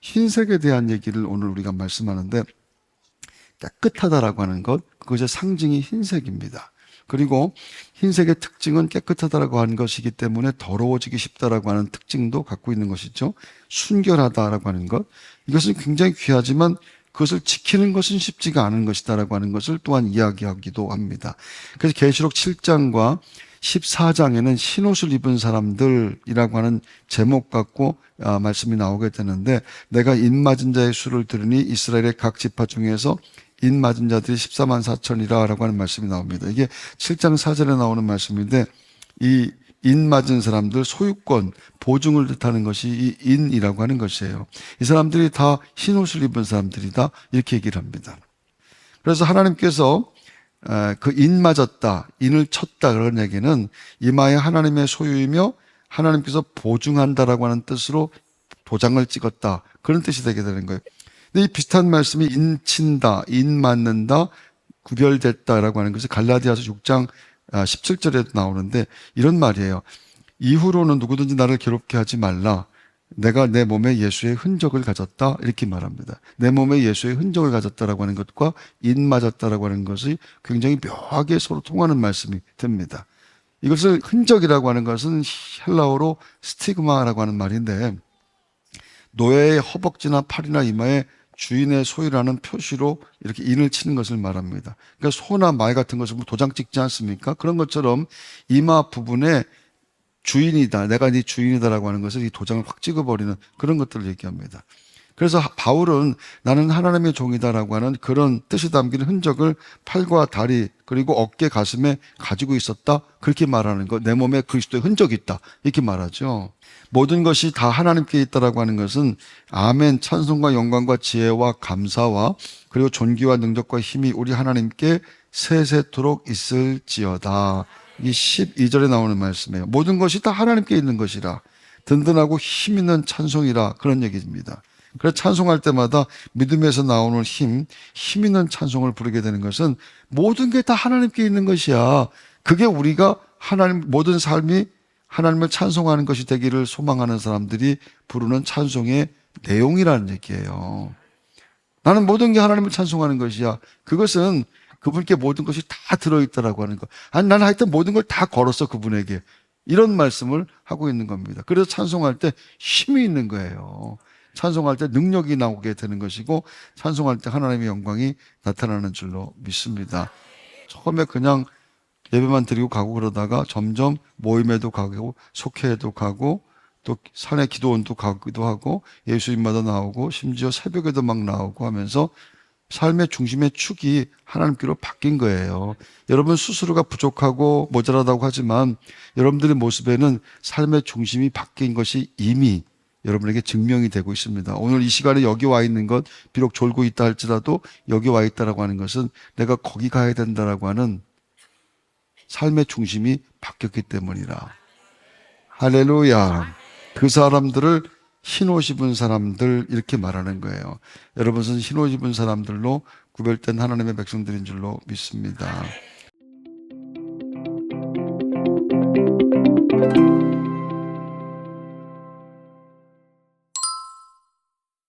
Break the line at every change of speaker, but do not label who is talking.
흰색에 대한 얘기를 오늘 우리가 말씀하는데 깨끗하다라고 하는 것, 그것의 상징이 흰색입니다. 그리고 흰색의 특징은 깨끗하다라고 하는 것이기 때문에 더러워지기 쉽다라고 하는 특징도 갖고 있는 것이죠. 순결하다라고 하는 것. 이것은 굉장히 귀하지만 그것을 지키는 것은 쉽지가 않은 것이다라고 하는 것을 또한 이야기하기도 합니다. 그래서 계시록 7장과 14장에는 흰옷을 입은 사람들이라고 하는 제목 갖고 아, 말씀이 나오게 되는데 내가 인 맞은 자의 수를 들으니 이스라엘의 각 지파 중에서 인 맞은 자들이 14만 4천이라고 하는 말씀이 나옵니다. 이게 7장 4절에 나오는 말씀인데 이 인 맞은 사람들 소유권 보증을 뜻하는 것이 이 인이라고 하는 것이에요. 이 사람들이 다 흰옷을 입은 사람들이다 이렇게 얘기를 합니다. 그래서 하나님께서 그 인 맞았다, 인을 쳤다 그런 얘기는 이마에 하나님의 소유이며 하나님께서 보증한다라고 하는 뜻으로 도장을 찍었다 그런 뜻이 되게 되는 거예요. 근데 이 비슷한 말씀이 인 친다, 인 맞는다, 구별됐다라고 하는 것이 갈라디아서 6장 17절에도 나오는데 이런 말이에요. 이후로는 누구든지 나를 괴롭게 하지 말라. 내가 내 몸에 예수의 흔적을 가졌다 이렇게 말합니다. 내 몸에 예수의 흔적을 가졌다라고 하는 것과 인 맞았다라고 하는 것이 굉장히 묘하게 서로 통하는 말씀이 됩니다. 이것을 흔적이라고 하는 것은 헬라어로 스티그마라고 하는 말인데 노예의 허벅지나 팔이나 이마에 주인의 소유라는 표시로 이렇게 인을 치는 것을 말합니다. 그러니까 소나 말 같은 것을 뭐 도장 찍지 않습니까? 그런 것처럼 이마 부분에 주인이다, 내가 네 주인이다라고 하는 것을 이 도장을 확 찍어버리는 그런 것들을 얘기합니다. 그래서 바울은 나는 하나님의 종이다라고 하는 그런 뜻이 담긴 흔적을 팔과 다리 그리고 어깨 가슴에 가지고 있었다 그렇게 말하는 것. 내 몸에 그리스도의 흔적이 있다 이렇게 말하죠. 모든 것이 다 하나님께 있다라고 하는 것은 아멘 찬송과 영광과 지혜와 감사와 그리고 존귀와 능력과 힘이 우리 하나님께 세세토록 있을지어다. 이 12절에 나오는 말씀이에요. 모든 것이 다 하나님께 있는 것이라 든든하고 힘 있는 찬송이라 그런 얘기입니다. 그래서 찬송할 때마다 믿음에서 나오는 힘, 힘 있는 찬송을 부르게 되는 것은 모든 게 다 하나님께 있는 것이야. 그게 우리가 하나님, 모든 삶이 하나님을 찬송하는 것이 되기를 소망하는 사람들이 부르는 찬송의 내용이라는 얘기예요. 나는 모든 게 하나님을 찬송하는 것이야. 그것은 그분께 모든 것이 다 들어있다라고 하는 거. 아니, 나는 하여튼 모든 걸 다 걸었어, 그분에게. 이런 말씀을 하고 있는 겁니다. 그래서 찬송할 때 힘이 있는 거예요. 찬송할 때 능력이 나오게 되는 것이고 찬송할 때 하나님의 영광이 나타나는 줄로 믿습니다. 처음에 그냥 예배만 드리고 가고 그러다가 점점 모임에도 가고 속회에도 가고 또 산에 기도원도 가기도 하고 예수님마다 나오고 심지어 새벽에도 막 나오고 하면서 삶의 중심의 축이 하나님께로 바뀐 거예요. 여러분 스스로가 부족하고 모자라다고 하지만 여러분들의 모습에는 삶의 중심이 바뀐 것이 이미 여러분에게 증명이 되고 있습니다. 오늘 이 시간에 여기 와 있는 것, 비록 졸고 있다 할지라도 여기 와 있다라고 하는 것은 내가 거기 가야 된다라고 하는 삶의 중심이 바뀌었기 때문이라. 할렐루야. 그 사람들을 흰옷 입은 사람들 이렇게 말하는 거예요. 여러분은 흰옷 입은 사람들로 구별된 하나님의 백성들인 줄로 믿습니다.